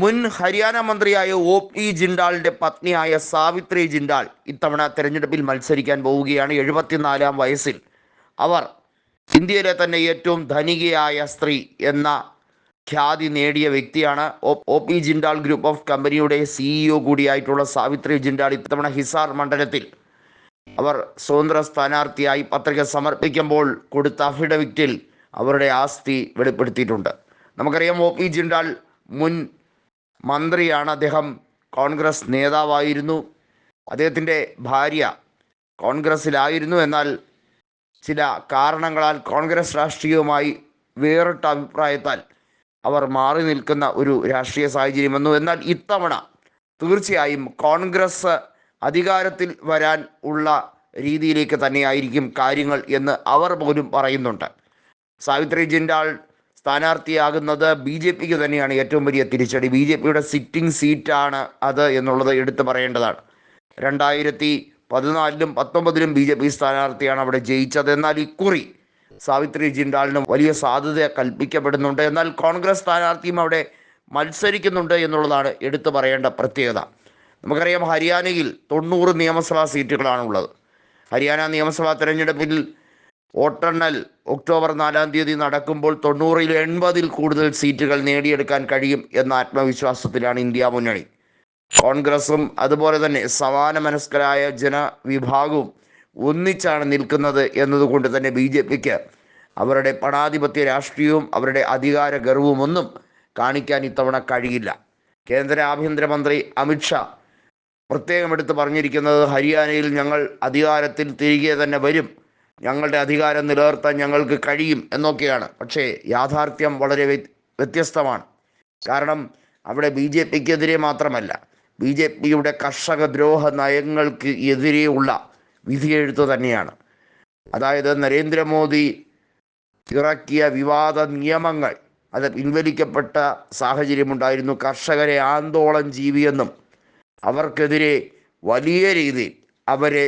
മുൻ ഹരിയാന മന്ത്രിയായ പി ജിൻഡാളിന്റെ പത്നിയായ സാവിത്രി ജിൻഡാൾ ഇത്തവണ തെരഞ്ഞെടുപ്പിൽ മത്സരിക്കാൻ പോവുകയാണ് എഴുപത്തിനാലാം വയസ്സിൽ. അവർ ഇന്ത്യയിലെ തന്നെ ഏറ്റവും ധനികയായ സ്ത്രീ എന്ന ഖ്യാതി നേടിയ വ്യക്തിയാണ്. O P Jindal group of കമ്പനിയുടെ സിഇഒ കൂടിയായിട്ടുള്ള സാവിത്രി ജിൻഡാൾ ഇത്തവണ ഹിസാർ മണ്ഡലത്തിൽ അവർ സ്വതന്ത്ര സ്ഥാനാർത്ഥിയായി പത്രിക സമർപ്പിക്കുമ്പോൾ കൊടുത്ത അഫിഡവിറ്റിൽ അവരുടെ ആസ്തി വെളിപ്പെടുത്തിയിട്ടുണ്ട്. നമുക്കറിയാം ഒ പി ജിൻഡാൾ മുൻ മന്ത്രിയാണ് അദ്ദേഹം. കോൺഗ്രസ് നേതാവായിരുന്നു. അദ്ദേഹത്തിന്റെ ഭാര്യ കോൺഗ്രസ്സിലായിരുന്നു. എന്നാൽ ചില കാരണങ്ങളാൽ കോൺഗ്രസ് രാഷ്ട്രീയവുമായി വേറിട്ട അഭിപ്രായത്താൽ അവർ മാറി നിൽക്കുന്ന ഒരു രാഷ്ട്രീയ സാഹചര്യം വന്നു. എന്നാൽ ഇത്തവണ തീർച്ചയായും കോൺഗ്രസ് അധികാരത്തിൽ വരാൻ ഉള്ള രീതിയിലേക്ക് തന്നെയായിരിക്കും കാര്യങ്ങൾ എന്ന് അവർ പോലും പറയുന്നുണ്ട്. സാവിത്രി ജിൻഡാൾ സ്ഥാനാർത്ഥിയാകുന്നത് ബി ജെ പിക്ക് തന്നെയാണ് ഏറ്റവും വലിയ തിരിച്ചടി. ബി ജെ പിയുടെ സിറ്റിംഗ് സീറ്റാണ് അത് എന്നുള്ളത് എടുത്തു പറയേണ്ടതാണ്. രണ്ടായിരത്തി പതിനാലിലും പത്തൊമ്പതിലും ബി ജെ പി സ്ഥാനാർത്ഥിയാണ് അവിടെ ജയിച്ചത്. എന്നാൽ ഇക്കുറി സാവിത്രി ജിൻഡാലിന് വലിയ സാധ്യത കൽപ്പിക്കപ്പെടുന്നുണ്ട്. എന്നാൽ കോൺഗ്രസ് സ്ഥാനാർത്ഥിയും അവിടെ മത്സരിക്കുന്നുണ്ട് എന്നുള്ളതാണ് എടുത്തു പറയേണ്ട പ്രത്യേകത. നമുക്കറിയാം ഹരിയാനയിൽ തൊണ്ണൂറ് നിയമസഭാ സീറ്റുകളാണുള്ളത്. ഹരിയാന നിയമസഭാ തെരഞ്ഞെടുപ്പിൽ വോട്ടെണ്ണൽ ഒക്ടോബർ നാലാം തീയതി നടക്കുമ്പോൾ തൊണ്ണൂറിൽ എൺപതിൽ കൂടുതൽ സീറ്റുകൾ നേടിയെടുക്കാൻ കഴിയും എന്ന ആത്മവിശ്വാസത്തിലാണ് ഇന്ത്യ മുന്നണി. കോൺഗ്രസും അതുപോലെ തന്നെ സമാന മനസ്കരായ ജനവിഭാഗവും ഒന്നിച്ചാണ് നിൽക്കുന്നത് എന്നതുകൊണ്ട് തന്നെ ബി ജെ പിക്ക് അവരുടെ പണാധിപത്യ രാഷ്ട്രീയവും അവരുടെ അധികാര ഗർവവും ഒന്നും കാണിക്കാൻ ഇത്തവണ കഴിയില്ല. കേന്ദ്ര ആഭ്യന്തരമന്ത്രി അമിത്ഷാ പ്രത്യേകം എടുത്ത് പറഞ്ഞിരിക്കുന്നത് ഹരിയാനയിൽ ഞങ്ങൾ അധികാരത്തിൽ തിരികെ തന്നെ വരും. ഞങ്ങളുടെ അധികാരം നിലനിർത്താൻ ഞങ്ങൾക്ക് കഴിയും എന്നൊക്കെയാണ്. പക്ഷേ യാഥാർത്ഥ്യം വളരെ വ്യത്യസ്തമാണ്. കാരണം അവിടെ ബി ജെ പിക്കെതിരെ മാത്രമല്ല ബി ജെ പിയുടെ കർഷക ദ്രോഹ നയങ്ങൾക്ക് എതിരെയുള്ള വിധിയെഴുത്ത് തന്നെയാണ്. അതായത് നരേന്ദ്രമോദി ഇറക്കിയ വിവാദ നിയമങ്ങൾ അത് പിൻവലിക്കപ്പെട്ട സാഹചര്യമുണ്ടായിരുന്നു. കർഷകരെ ആന്തോളം ജീവിയെന്നും അവർക്കെതിരെ വലിയ രീതിയിൽ അവരെ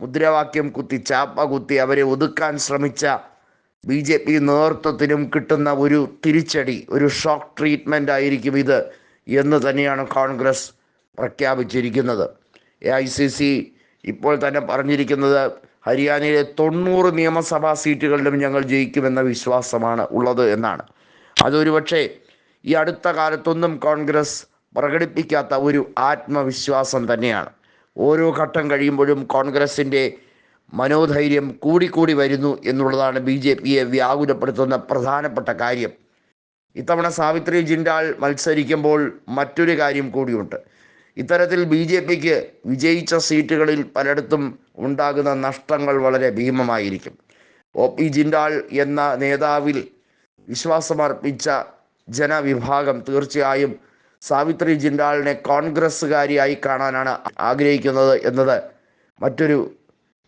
മുദ്രാവാക്യം കുത്തി ചാപ്പ കുത്തി അവരെ ഒതുക്കാൻ ശ്രമിച്ച ബി ജെ പി നേതൃത്വത്തിനും കിട്ടുന്ന ഒരു തിരിച്ചടി ഒരു ഷോക്ക് ട്രീറ്റ്മെന്റ് ആയിരിക്കും ഇത് എന്ന് തന്നെയാണ് കോൺഗ്രസ് പ്രഖ്യാപിച്ചിരിക്കുന്നത്. എ ഐ സി സി ഇപ്പോൾ തന്നെ പറഞ്ഞിരിക്കുന്നത് ഹരിയാനയിലെ തൊണ്ണൂറ് നിയമസഭാ സീറ്റുകളിലും ഞങ്ങൾ ജയിക്കുമെന്ന വിശ്വാസമാണ് ഉള്ളത് എന്നാണ്. അതൊരു പക്ഷേ ഈ അടുത്ത കാലത്തൊന്നും കോൺഗ്രസ് പ്രകടിപ്പിക്കാത്ത ഒരു ആത്മവിശ്വാസം തന്നെയാണ്. ഓരോ ഘട്ടം കഴിയുമ്പോഴും കോൺഗ്രസിന്റെ മനോധൈര്യം കൂടിക്കൂടി വരുന്നു എന്നുള്ളതാണ് ബി ജെ പിയെ വ്യാകുലപ്പെടുത്തുന്ന പ്രധാനപ്പെട്ട കാര്യം. ഇത്തവണ സാവിത്രി ജിൻഡാൾ മത്സരിക്കുമ്പോൾ മറ്റൊരു കാര്യം കൂടിയുണ്ട്. ഇത്തരത്തിൽ ബി ജെ പിക്ക് വിജയിച്ച സീറ്റുകളിൽ പലയിടത്തും ഉണ്ടാകുന്ന നഷ്ടങ്ങൾ വളരെ ഭീമമായിരിക്കും. ഒ പി ജിൻഡാൾ എന്ന നേതാവിൽ വിശ്വാസമർപ്പിച്ച ജനവിഭാഗം തീർച്ചയായും സാവിത്രി ജിൻഡാളിനെ കോൺഗ്രസ്സുകാരിയായി കാണാനാണ് ആഗ്രഹിക്കുന്നത് എന്നത് മറ്റൊരു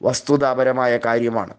വസ്തുതാപരമായ കാര്യമാണ്.